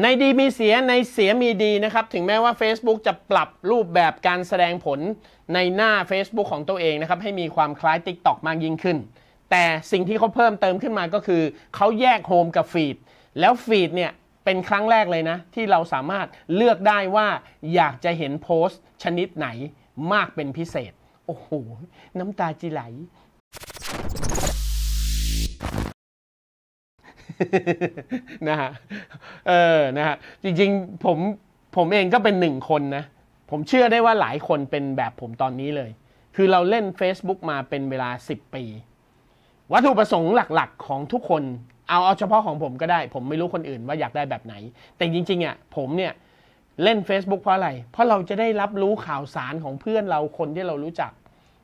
ในดีมีเสียในเสียมีดีนะครับ ถึงแม้ว่า Facebook จะปรับรูปแบบการแสดงผลในหน้า Facebook ของตัวเองนะครับ ให้มีความคล้าย TikTok มากยิ่งขึ้น แต่สิ่งที่เขาเพิ่มเติมขึ้นมาก็คือ เขาแยกโฮมกับฟีดแล้วฟีดเนี่ยเป็นครั้งแรกเลยนะ ที่เราสามารถเลือกได้ว่าอยากจะเห็นโพสต์ ชนิดไหนมากเป็นพิเศษ โอ้โห น้ำตาจิไหล นะฮะเออนะฮะจริงๆผมผมเองก็เป็นหนึ่งคนนะ ผมเชื่อได้ว่าหลายคนเป็นแบบผมตอนนี้เลย คือเราเล่น Facebook มาเป็นเวลา 10 ปี วัตถุประสงค์หลักๆ ของทุกคน เอาเอาเฉพาะของผมก็ได้ ผมไม่รู้คนอื่นว่าอยากได้แบบไหน แต่จริงๆอะผมเนี่ยเล่น Facebook เพราะอะไร เพราะเราจะได้รับรู้ข่าวสารของเพื่อนเราคนที่เรารู้จัก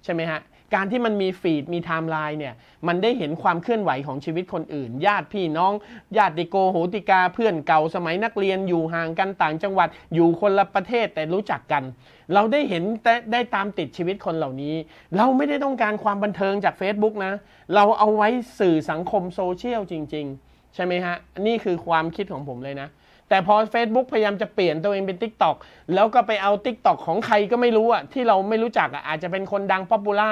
ใช่ไหมฮะ การที่มันมีฟีดมีไทม์ไลน์เนี่ยมันได้เห็นความเคลื่อนไหวของชีวิตคนอื่น ญาติพี่น้อง ญาติโกโหติกาเพื่อนเก่าสมัยนักเรียนอยู่ห่างกันต่างจังหวัดอยู่คนละประเทศแต่รู้จักกัน เราได้เห็นแต่ได้ตามติดชีวิตคนเหล่านี้ เราไม่ได้ต้องการความบันเทิงจาก Facebook นะ เราเอาไว้สื่อสังคมโซเชียลจริง ๆ ใช่ไหมฮะนี่คือความคิดของผมเลยนะ แต่พอ Facebook พยายามจะเปลี่ยนตัวเองเป็น Tik t o อกแล้วก็ไปเอา Tik t o อกของใครก็ไม่รู้อะที่เราไม่รู้จักอะอาจจะเป็นคนดังป๊อปปูล่า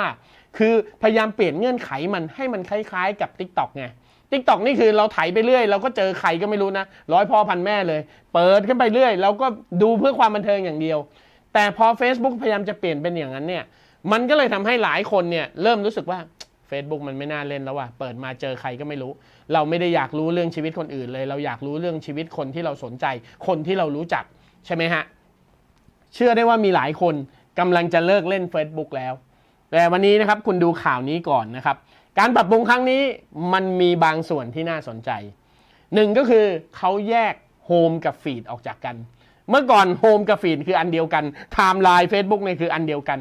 คือพยายามเปลี่ยนเงื่อนไขมันให้มันคล้ายๆ กับ Tik t o อกไง Tik t o อกนี่คือเราไถไปเรื่อยเราก็เจอใครก็ไม่รู้นะร้อยพ่อพันแม่เลย เปิดขึ้นไปเรื่อยเราก็ดูเพื่อความบันเทิงอย่างเดียว แต่พอ Facebook พยายามจะเปลี่ยนเป็นอย่างนั้นเนี่ยมันก็เลยทำให้หลายคนเนี่ยเริ่มรู้สึกว่า Facebook มันไม่น่าเล่นแล้วว่ะ เปิดมาเจอใครก็ไม่รู้ เราไม่ได้อยากรู้เรื่องชีวิตคนอื่นเลย เราอยากรู้เรื่องชีวิตคนที่เราสนใจ คนที่เรารู้จักใช่ไหมฮะ เชื่อได้ว่ามีหลายคนกำลังจะเลิกเล่น Facebook แล้ว แต่วันนี้นะครับคุณดูข่าวนี้ก่อนนะครับ การปรับปรุงครั้งนี้มันมีบางส่วนที่น่าสนใจหนึ่งก็คือเขาแยกโฮมกับฟีดออกจากกัน เมื่อก่อนโฮมกับฟีดคืออันเดียวกันไทม์ไลน์ Facebook เนี่ยคืออันเดียวกัน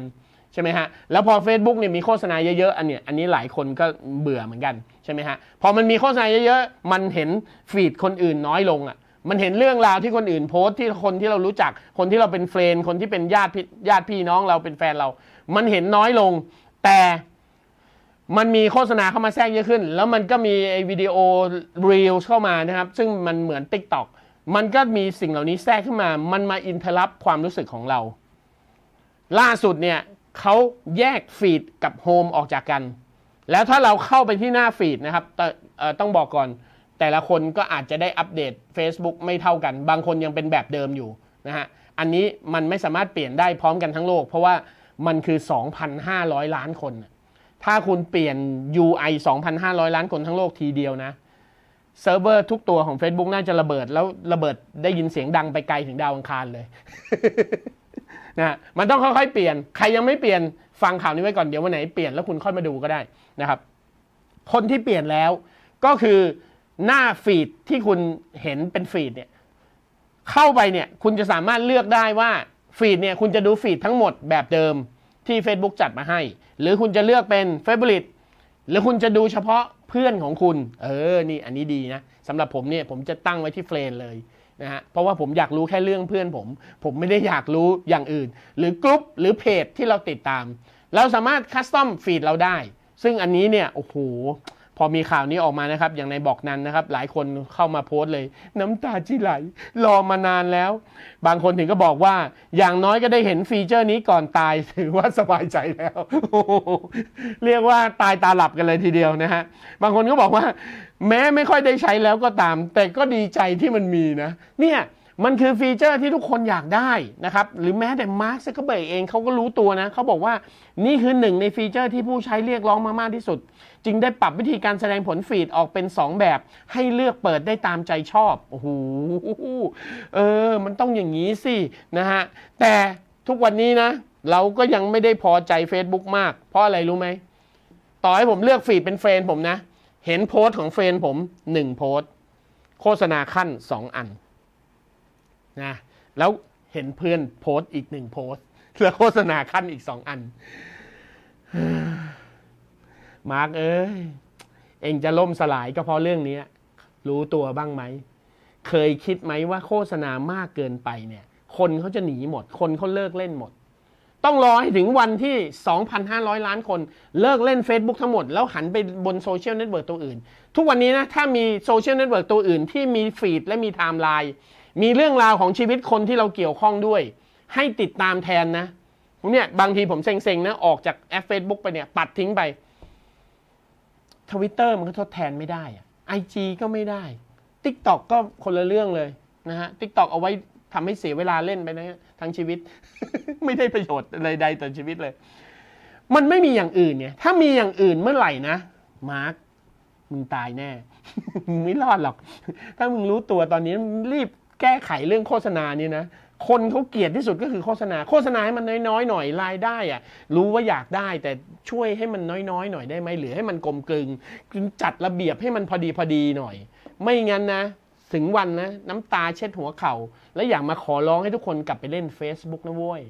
ช่ไหมฮะ แล้วพอ Facebook เนี่ยมีโฆษณาเยอะๆ อันเนี้ย อันนี้หลายคนก็เบื่อเหมือนกันใช่ไหมฮะ พอมันมีโฆษณาเยอะๆ มันเห็นฟีดคนอื่นน้อยลงอะ มันเห็นเรื่องราวที่คนอื่นโพสต์ที่คนที่เรารู้จัก คนที่เราเป็นเฟรนคนที่เป็นญาติญาติพี่น้องเราเป็นแฟนเรา มันเห็นน้อยลง แต่มันมีโฆษณาเข้ามาแทรกเยอะขึ้น แล้วมันก็มีไอ้วิดีโอรีลเข้ามานะครับ ซึ่งมันเหมือน Tik t o อกมันก็มีสิ่งเหล่านี้แทรกขึ้นมา มันมาอินเทอร์รับความรู้สึกของเรา ล่าสุดเนี่ย เขาแยกฟีดกับโฮมออกจากกัน แล้วถ้าเราเข้าไปที่หน้าฟีดนะครับต้องบอกก่อน แต่ละคนก็อาจจะได้อัปเดต Facebook ไม่เท่ากัน บางคนยังเป็นแบบเดิมอยู่นะฮะ อันนี้มันไม่สามารถเปลี่ยนได้พร้อมกันทั้งโลก เพราะว่ามันคือ 2,500 ล้านคน ถ้าคุณเปลี่ยน UI 2,500 ล้านคนทั้งโลกทีเดียวนะเซิร์ฟเวอร์ทุกตัวของ Facebook น่าจะระเบิดแล้วระเบิดได้ยินเสียงดังไปไกลถึงดาวอังคารเลย นะมันต้องค่อยๆเปลี่ยน ใครยังไม่เปลี่ยนฟังข่าวนี้ไว้ก่อนเดี๋ยววันไหนเปลี่ยนแล้วคุณค่อยมาดูก็ได้นะครับ คนที่เปลี่ยนแล้วก็คือหน้าฟีดที่คุณเห็นเป็นฟีดเนี่ยเข้าไปเนี่ยคุณจะสามารถเลือกได้ว่าฟีดเนี่ยคุณจะดูฟีดทั้งหมดแบบเดิมที่ Facebook จัดมาให้ หรือคุณจะเลือกเป็น f a v o r i t e หรือคุณจะดูเฉพาะเพื่อนของคุณ เออ นี่อันนี้ดีนะสำหรับผมเนี่ยผมจะตั้งไว้ที่เฟรนเลยนะฮะ เพราะว่าผมอยากรู้แค่เรื่องเพื่อนผม ผมไม่ได้อยากรู้อย่างอื่น หรือกรุ๊ปหรือเพจที่เราติดตาม เราสามารถคัสตอมฟีดเราได้ ซึ่งอันนี้เนี่ย โอ้โห พอมีข่าวนี้ออกมานะครับ อย่างในบอกนั้นนะครับ หลายคนเข้ามาโพสต์เลย น้ำตาจิไหล รอมานานแล้ว บางคนถึงก็บอกว่า อย่างน้อยก็ได้เห็นฟีเจอร์นี้ก่อนตายถือว่าสบายใจแล้ว เรียกว่าตายตาหลับกันเลยทีเดียวนะฮะ บางคนก็บอกว่า แม้ไม่ค่อยได้ใช้แล้วก็ตาม แต่ก็ดีใจที่มันมีนะ เนี่ย มันคือฟีเจอร์ที่ทุกคนอยากได้นะครับ หรือแม้แต่มาร์คซักเกอร์เบิร์กเองเขาก็รู้ตัวนะเขาบอกว่านี่คือหนึ่งในฟีเจอร์ที่ผู้ใช้เรียกร้องมามากที่สุด จึงได้ปรับวิธีการแสดงผลฟีดออกเป็น 2 แบบ ให้เลือกเปิดได้ตามใจชอบ โอ้โหเออ มันต้องอย่างนี้สินะฮะ แต่ทุกวันนี้นะ เราก็ยังไม่ได้พอใจ Facebook มาก เพราะอะไรรู้ไหม ต่อให้ผมเลือกฟีดเป็นเฟรนผมนะ เห็นโพสต์ของเฟรนผม1โพสต์ โฆษณาขั้น 2 อัน นะแล้วเห็นเพื่อนโพสต์อีกหนึ่งโพสต์แล้วโฆษณาขั้นอีกสองอัน มาร์กเอ้ย เองจะล่มสลายก็เพราะเรื่องนี้รู้ตัวบ้างไหม เคยคิดไหมว่าโฆษณามากเกินไปเนี่ย คนเขาจะหนีหมด คนเขาเลิกเล่นหมด ต้องรอให้ถึงวันที่ 2,500 ล้านคนเลิกเล่น Facebook ทั้งหมด แล้วหันไปบนโซเชียลเน็ตเวิร์กตัวอื่น ทุกวันนี้นะ ถ้ามีโซเชียลเน็ตเวิร์กตัวอื่นที่มีฟีดและมีไทม์ไลน์ มีเรื่องราวของชีวิตคนที่เราเกี่ยวข้องด้วย ให้ติดตามแทนนะเนี่ยบางทีผมเซ็งๆนะออกจากแอป Facebook ไปเนี่ย ปัดทิ้งไปทวิตเตอร์มันก็ทดแทนไม่ได้ไอจีก็ไม่ได้ t ิ k t o k ก็คนละเรื่องเลยนะฮะ t ิ k t o k เอาไว้ทำให้เสียเวลาเล่นไปนะทั้งชีวิต ไม่ได้ประโยชน์อะไรใดต่อชีวิตเลย มันไม่มีอย่างอื่นเนี่ย ถ้ามีอย่างอื่นเมื่อไหร่นะมาร์คมึงตายแน่ มึงไม่รอดหรอก ถ้ามึงรู้ตัวตอนนี้รีบ แก้ไขเรื่องโฆษณานี่นะคนเขาเกลียดที่สุดก็คือโฆษณา โฆษณาให้มันน้อยๆหน่อยรายได้อะรู้ว่าอยากได้แต่ช่วยให้มันน้อยๆหน่อยได้ไหมหรือให้มันกลมกลึงจัดระเบียบให้มันพอดีพอดีหน่อย ไม่งั้นนะ ถึงวันนะ น้ำตาเช็ดหัวเข่า แล้วอยากมาขอร้องให้ทุกคนกลับไปเล่น Facebook นะเว้ย